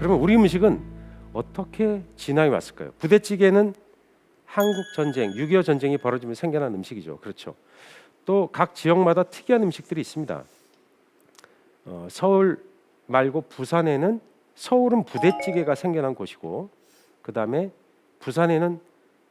그러면 우리 음식은 어떻게 진화해 왔을까요? 부대찌개는 한국 전쟁, 6.25 전쟁이 벌어지면 생겨난 음식이죠. 그렇죠. 또 각 지역마다 특이한 음식들이 있습니다. 어, 서울 말고 부산에는 서울은 부대찌개가 생겨난 곳이고 그 다음에 부산에는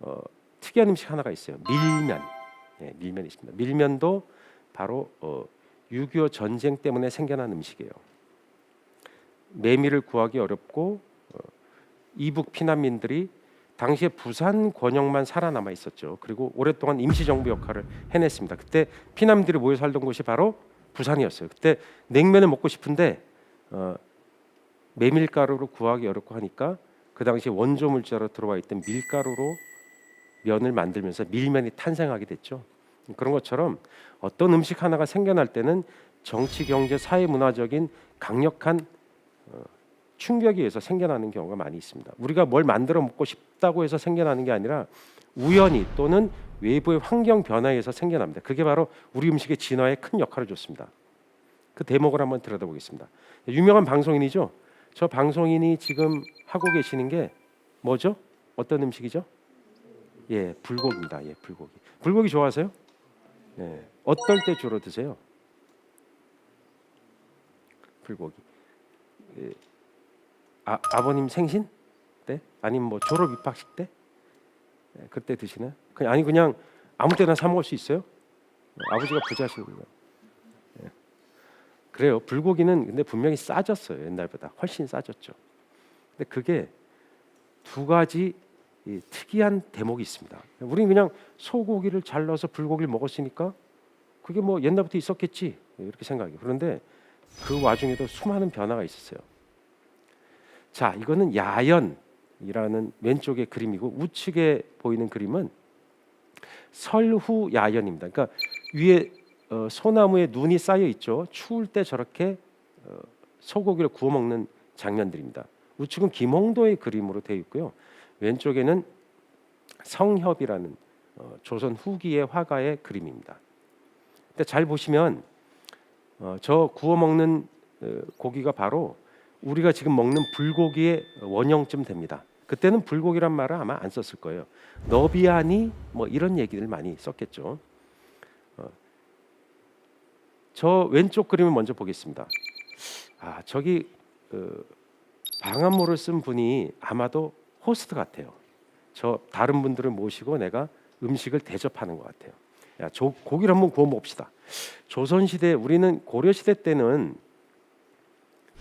어, 특이한 음식 하나가 있어요. 밀면. 네, 밀면이 있습니다. 밀면도 바로 어, 6.25 전쟁 때문에 생겨난 음식이에요. 메밀을 구하기 어렵고 어, 이북 피난민들이 당시에 부산 권역만 살아남아 있었죠. 그리고 오랫동안 임시정부 역할을 해냈습니다. 그때 피난민들이 모여 살던 곳이 바로 부산이었어요. 그때 냉면을 먹고 싶은데 어, 메밀가루로 구하기 어렵고 하니까 그 당시 원조 물자로 들어와 있던 밀가루로 면을 만들면서 밀면이 탄생하게 됐죠. 그런 것처럼 어떤 음식 하나가 생겨날 때는 정치, 경제, 사회, 문화적인 강력한 어, 충격에 의해서 생겨나는 경우가 많이 있습니다. 우리가 뭘 만들어 먹고 싶다고 해서 생겨나는 게 아니라 우연히 또는 외부의 환경 변화에 의해서 생겨납니다. 그게 바로 우리 음식의 진화에 큰 역할을 줬습니다. 그 대목을 한번 들여다보겠습니다. 유명한 방송인이죠. 저 방송인이 지금 하고 계시는 게 뭐죠? 어떤 음식이죠? 예, 불고기입니다. 예, 불고기. 불고기 좋아하세요? 예. 어떨 때 주로 드세요? 불고기. 예. 아, 아버님 생신 때? 아니면 뭐 졸업 입학식 때? 예, 그때 드시나? 그냥 아니 그냥 아무 때나 사 먹을 수 있어요? 아버지가 부자시군요. 예. 그래요. 불고기는 근데 분명히 싸졌어요. 옛날보다 훨씬 싸졌죠. 근데 그게 두 가지 이 특이한 대목이 있습니다. 우리는 그냥 소고기를 잘라서 불고기를 먹었으니까 그게 뭐 옛날부터 있었겠지 이렇게 생각해요. 그런데 그 와중에도 수많은 변화가 있었어요. 자, 이거는 야연이라는 왼쪽의 그림이고 우측에 보이는 그림은 설후 야연입니다. 그러니까 위에 어, 소나무에 눈이 쌓여 있죠. 추울 때 저렇게 어, 소고기를 구워 먹는 장면들입니다. 우측은 김홍도의 그림으로 되어 있고요. 왼쪽에는 성협이라는 어, 조선 후기의 화가의 그림입니다. 근데 잘 보시면 어, 저 구워 먹는 어, 고기가 바로 우리가 지금 먹는 불고기의 원형쯤 됩니다. 그때는 불고기란 말을 아마 안 썼을 거예요. 너비아니 뭐 이런 얘기들 많이 썼겠죠. 어, 저 왼쪽 그림을 먼저 보겠습니다. 아 저기 그 방한모를 쓴 분이 아마도 호스트 같아요. 저 다른 분들을 모시고 내가 음식을 대접하는 것 같아요. 야, 조, 고기를 한번 구워 봅시다. 조선 시대 우리는 고려 시대 때는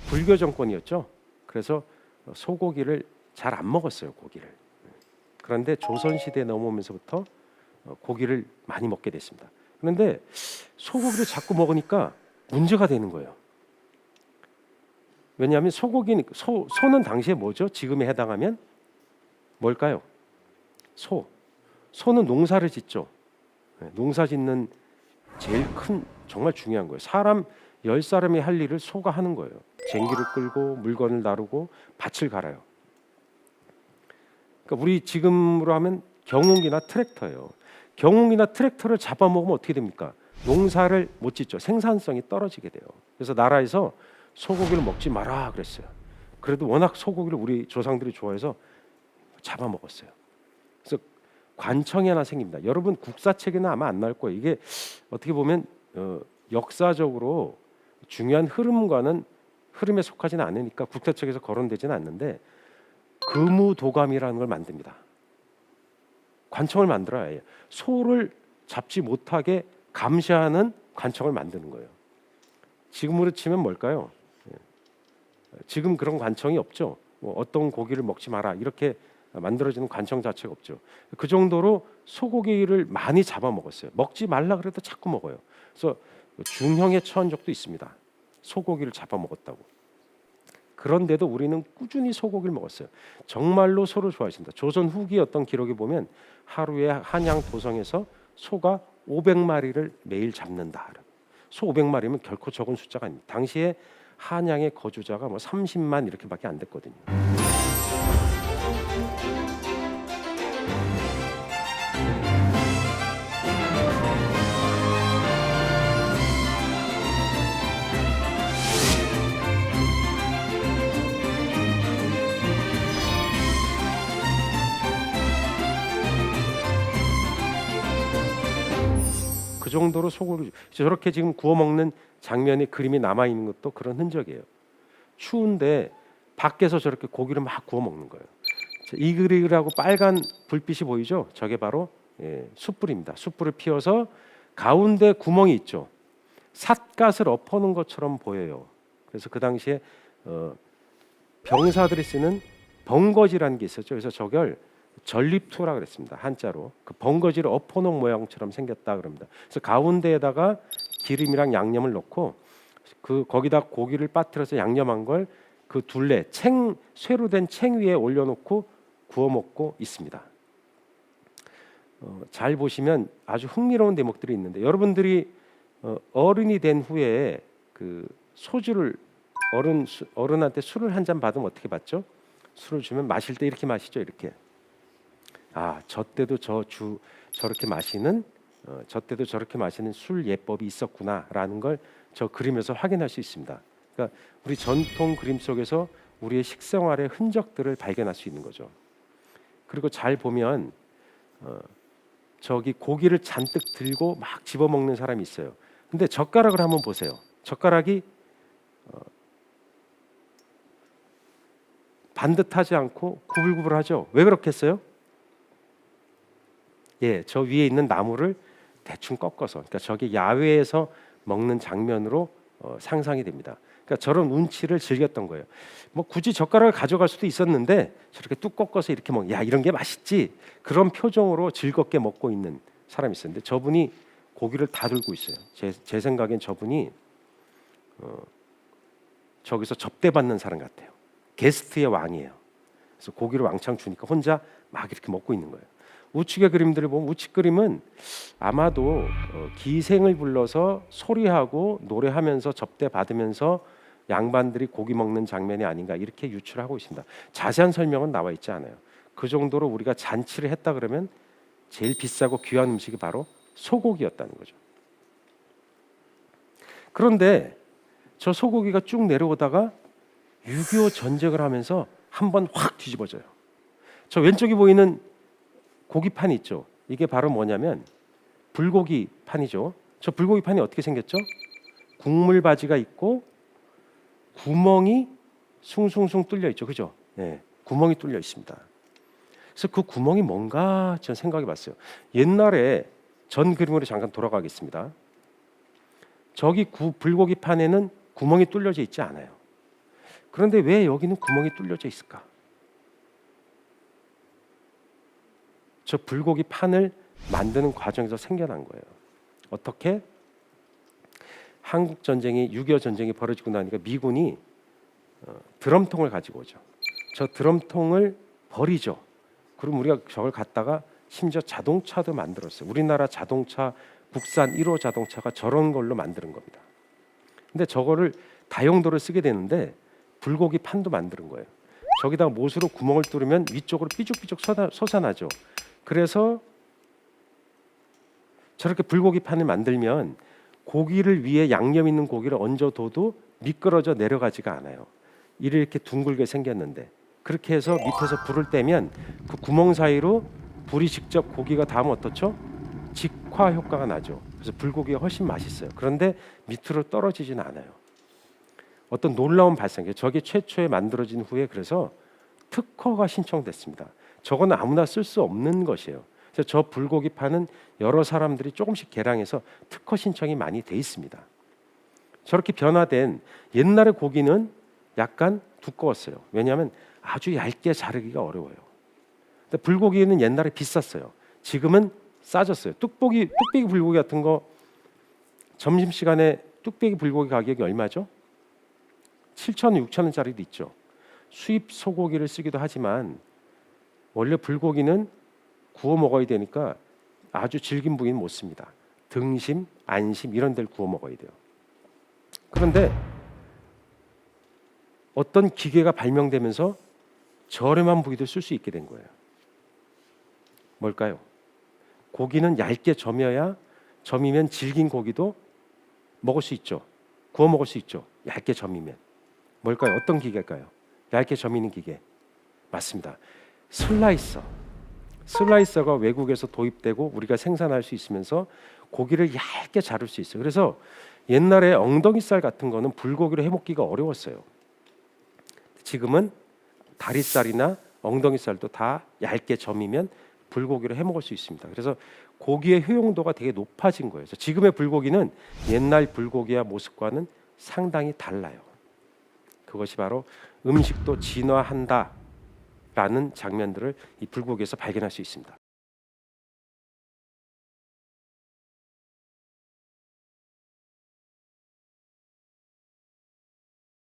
불교 정권이었죠. 그래서 소고기를 잘 안 먹었어요, 고기를. 그런데 조선 시대에 넘어오면서부터 어, 고기를 많이 먹게 됐습니다. 그런데 소고기를 자꾸 먹으니까 문제가 되는 거예요. 왜냐하면 소고기는 소, 소는 당시에 뭐죠? 지금에 해당하면 뭘까요? 소. 소는 농사를 짓죠. 네, 농사 짓는 제일 큰 정말 중요한 거예요. 사람 열 사람이 할 일을 소가 하는 거예요. 쟁기를 끌고 물건을 나르고 밭을 갈아요. 그러니까 우리 지금으로 하면 경운기나 트랙터예요. 경운기나 트랙터를 잡아먹으면 어떻게 됩니까? 농사를 못 짓죠. 생산성이 떨어지게 돼요. 그래서 나라에서 소고기를 먹지 마라 그랬어요. 그래도 워낙 소고기를 우리 조상들이 좋아해서 잡아먹었어요. 그래서 관청이 하나 생깁니다. 여러분 국사책에는 아마 안 나올 거예요. 이게 어떻게 보면 어, 역사적으로 중요한 흐름과는 흐름에 속하지는 않으니까 국사책에서 거론되지는 않는데 금우도감이라는 걸 만듭니다. 관청을 만들어야 해요. 소를 잡지 못하게 감시하는 관청을 만드는 거예요. 지금으로 치면 뭘까요? 예. 지금 그런 관청이 없죠. 뭐 어떤 고기를 먹지 마라 이렇게 만들어지는 관청 자체가 없죠. 그 정도로 소고기를 많이 잡아 먹었어요. 먹지 말라 그래도 자꾸 먹어요. 그래서 중형에 처한 적도 있습니다. 소고기를 잡아 먹었다고. 그런데도 우리는 꾸준히 소고기를 먹었어요. 정말로 소를 좋아하신다. 조선 후기 어떤 기록에 보면 하루에 한양 도성에서 소가 500마리를 매일 잡는다. 소 500마리면 결코 적은 숫자가 아닙니다. 당시에 한양의 거주자가 뭐 30만 이렇게밖에 안 됐거든요. 그 정도로 소고기 저렇게 지금 구워 먹는 장면이 그림이 남아 있는 것도 그런 흔적이에요. 추운데 밖에서 저렇게 고기를 막 구워 먹는 거예요. 자, 이글이글하고 빨간 불빛이 보이죠? 저게 바로 예, 숯불입니다. 숯불을 피워서 가운데 구멍이 있죠. 삿갓을 엎어놓은 것처럼 보여요. 그래서 그 당시에 어, 병사들이 쓰는 벙거지라는 게 있었죠. 그래서 저걸 전립투라 그랬습니다. 한자로 그 벙거지를 엎어놓은 모양처럼 생겼다 그럽니다. 그래서 가운데에다가 기름이랑 양념을 넣고 그 거기다 고기를 빠뜨려서 양념한 걸 그 둘레 챙 쇠로 된 챙 위에 올려놓고 구워 먹고 있습니다. 어, 잘 보시면 아주 흥미로운 대목들이 있는데 여러분들이 어, 어른이 된 후에 그 소주를 어른 수- 어른한테 술을 한 잔 받으면 어떻게 받죠? 술을 주면 마실 때 이렇게 마시죠 이렇게. 아, 저 때도 저 주 저렇게 마시는 어, 저 때도 저렇게 마시는 술 예법이 있었구나라는 걸 저 그림에서 확인할 수 있습니다. 그러니까 우리 전통 그림 속에서 우리의 식생활의 흔적들을 발견할 수 있는 거죠. 그리고 잘 보면 어, 저기 고기를 잔뜩 들고 막 집어 먹는 사람이 있어요. 근데 젓가락을 한번 보세요. 젓가락이 어, 반듯하지 않고 구불구불하죠. 왜 그렇겠어요? 예, 저 위에 있는 나무를 대충 꺾어서, 그러니까 저게 야외에서 먹는 장면으로 어, 상상이 됩니다. 그러니까 저런 운치를 즐겼던 거예요. 뭐 굳이 젓가락을 가져갈 수도 있었는데 저렇게 뚝 꺾어서 이렇게 먹, 야 이런 게 맛있지. 그런 표정으로 즐겁게 먹고 있는 사람이 있었는데 저분이 고기를 다 들고 있어요. 제, 제 생각엔 저분이 어, 저기서 접대받는 사람 같아요. 게스트의 왕이에요. 그래서 고기를 왕창 주니까 혼자 막 이렇게 먹고 있는 거예요. 우측의 그림들을 보면 우측 그림은 아마도 어, 기생을 불러서 소리하고 노래하면서 접대 받으면서 양반들이 고기 먹는 장면이 아닌가 이렇게 유출하고 있습니다. 자세한 설명은 나와 있지 않아요. 그 정도로 우리가 잔치를 했다 그러면 제일 비싸고 귀한 음식이 바로 소고기였다는 거죠. 그런데 저 소고기가 쭉 내려오다가 6.25 전쟁을 하면서 한 번 확 뒤집어져요. 저 왼쪽에 보이는 고기판 있죠. 이게 바로 뭐냐면 불고기 판이죠. 저 불고기 판이 어떻게 생겼죠? 국물 바지가 있고 구멍이 숭숭숭 뚫려 있죠. 그죠? 네, 구멍이 뚫려 있습니다. 그래서 그 구멍이 뭔가 전 생각해 봤어요. 옛날에 전 그림으로 잠깐 돌아가겠습니다. 저기 구, 불고기 판에는 구멍이 뚫려져 있지 않아요. 그런데 왜 여기는 구멍이 뚫려져 있을까? 저 불고기 판을 만드는 과정에서 생겨난 거예요. 어떻게? 한국 전쟁이 6.25 전쟁이 벌어지고 나니까 미군이 어, 드럼통을 가지고 오죠. 저 드럼통을 버리죠. 그럼 우리가 저걸 갖다가 심지어 자동차도 만들었어요. 우리나라 자동차 국산 1호 자동차가 저런 걸로 만드는 겁니다. 근데 저거를 다용도를 쓰게 되는데 불고기 판도 만드는 거예요. 저기다가 못으로 구멍을 뚫으면 위쪽으로 삐죽삐죽 솟아- 솟아나죠. 그래서 저렇게 불고기 판을 만들면 고기를 위에 양념 있는 고기를 얹어둬도 미끄러져 내려가지가 않아요. 이렇게 둥글게 생겼는데 그렇게 해서 밑에서 불을 떼면 그 구멍 사이로 불이 직접 고기가 닿으면 어떻죠? 직화 효과가 나죠. 그래서 불고기가 훨씬 맛있어요. 그런데 밑으로 떨어지지는 않아요. 어떤 놀라운 발상이에요. 저게 최초에 만들어진 후에 그래서 특허가 신청됐습니다. 저거는 아무나 쓸 수 없는 것이에요. 그래서 저 불고기 파는 여러 사람들이 조금씩 개량해서 특허 신청이 많이 돼 있습니다. 저렇게 변화된 옛날의 고기는 약간 두꺼웠어요. 왜냐하면 아주 얇게 자르기가 어려워요. 근데 불고기는 옛날에 비쌌어요. 지금은 싸졌어요. 뚝배기 뚝배기 불고기 같은 거 점심 시간에 뚝배기 불고기 가격이 얼마죠? 7천 원, 6천 원짜리도 있죠. 수입 소고기를 쓰기도 하지만 원래 불고기는 구워 먹어야 되니까 아주 질긴 부위는 못 씁니다. 등심, 안심 이런 데를 구워 먹어야 돼요. 그런데 어떤 기계가 발명되면서 저렴한 부위도 쓸 수 있게 된 거예요. 뭘까요? 고기는 얇게 점여야 점이면 질긴 고기도 먹을 수 있죠. 구워 먹을 수 있죠. 얇게 점이면. 뭘까요? 어떤 기계일까요? 얇게 점이는 기계. 맞습니다. 슬라이서. 슬라이서가 외국에서 도입되고 우리가 생산할 수 있으면서 고기를 얇게 자를 수 있어요. 그래서 옛날에 엉덩이살 같은 거는 불고기로 해먹기가 어려웠어요. 지금은 다리살이나 엉덩이살도 다 얇게 점이면 불고기로 해먹을 수 있습니다. 그래서 고기의 효용도가 되게 높아진 거예요. 그래서 지금의 불고기는 옛날 불고기와 모습과는 상당히 달라요. 그것이 바로 음식도 진화한다 라는 장면들을 이 불고기에서 발견할 수 있습니다.